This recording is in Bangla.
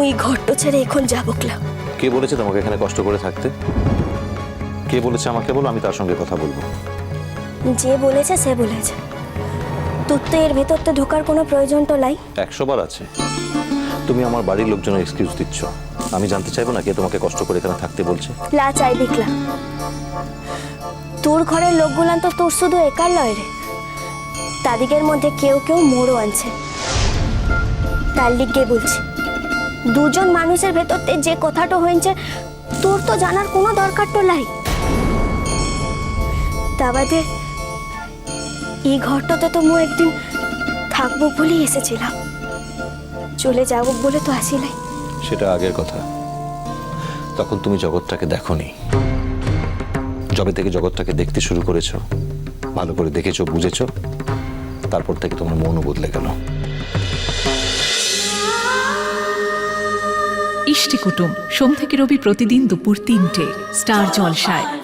মুই ঘরট ছেড়ে এখন যাবকলা কে বলেছে তোমাকে এখানে কষ্ট করে থাকতে? কে বলেছে আমাকে বলো আমি তার সঙ্গে কথা বলব। যে বলেছে সে বলেছে। তোর তো এর ভেতর তো ঢোকার কোনো প্রয়োজন তো নাই। একশো বার আছে। তুমি আমার বাড়ির লোকজনের এক্সকিউজ দিচ্ছ। আমি জানতে চাইব না কে তোমাকে কষ্ট করে এখানে থাকতে বলছে। লা চাই বিকলা তোর ঘরের লোকগুলান তো তোর শুধু একার লয় রে। তাদিগের মধ্যে কেউ কেউ মোড়ও আনছে। তার লিগে বলছি। দুজন মানুষের ভেতর তে যে কথাটা হয়েছে, তোর তো জানার কোনো দরকার তো নাই। তা বাদে, এই ঘরটাতে তো মু একদিন থাকব বলেই এসেছিলাম। চলে যাব বলে তো আসিলাই সেটা আগের কথা। তখন তুমি জগৎটাকে দেখোনি। যবে থেকে জগৎটাকে দেখতে শুরু করেছ, ভালো করে দেখেছ, বুঝেছ, তারপর থেকে তোমার মনও বদলে গেল। ইষ্টি কুটুম। সোম থেকে রবি প্রতিদিন দুপুর তিনটে। স্টার জলসায়।